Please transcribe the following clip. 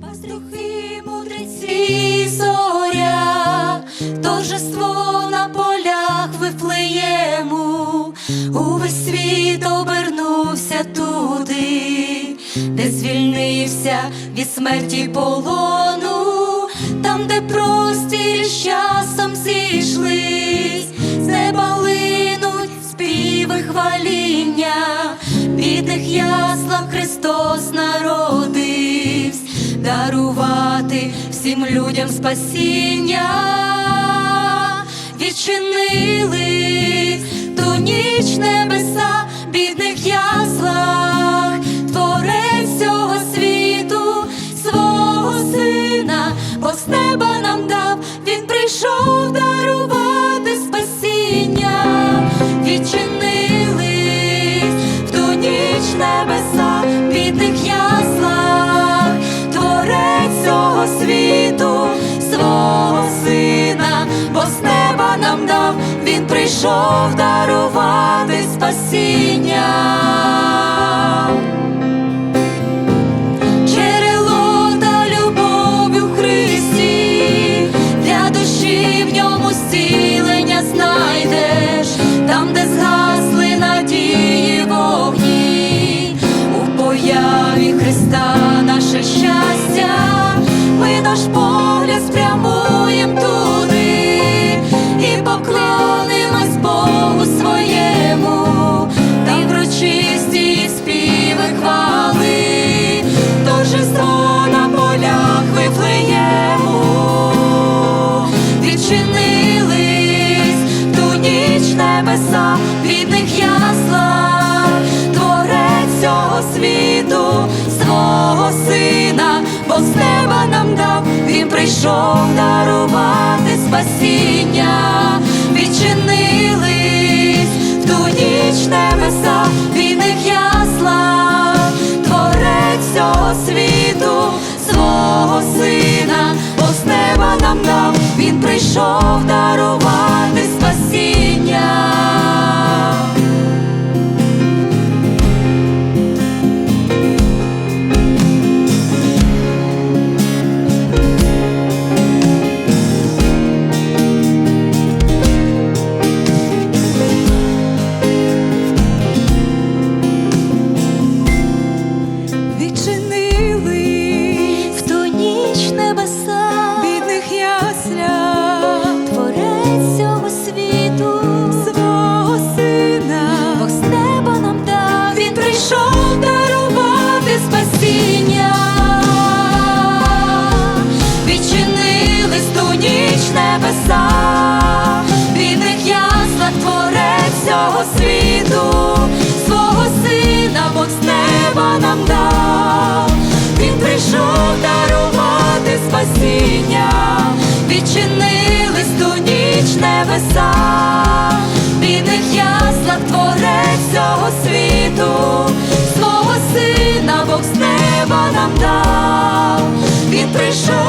Пастухи, мудреці, зоря, торжество на полях вифлеєму, увесь світ обернувся туди, де звільнився від смерті полону, там, де простір часом зійшлись, з неба бідних яслах Христос народився, дарувати всім людям спасіння, відчинили ту ніч небеса, прийшов дарувати спасіння. Небеса, бідних ясла, творець цього світу, свого сина, бо з неба нам дав, він прийшов дарувати спасіння, відчинились в ту ніч небеса, бідних ясла, творець цього світу, свого сина, бо з неба нам дав, він прийшов дарувати спасіння, відчинились ту ніч небеса, бідних ясла творець цього світу, свого сина Бог з неба нам дав, він прийшов.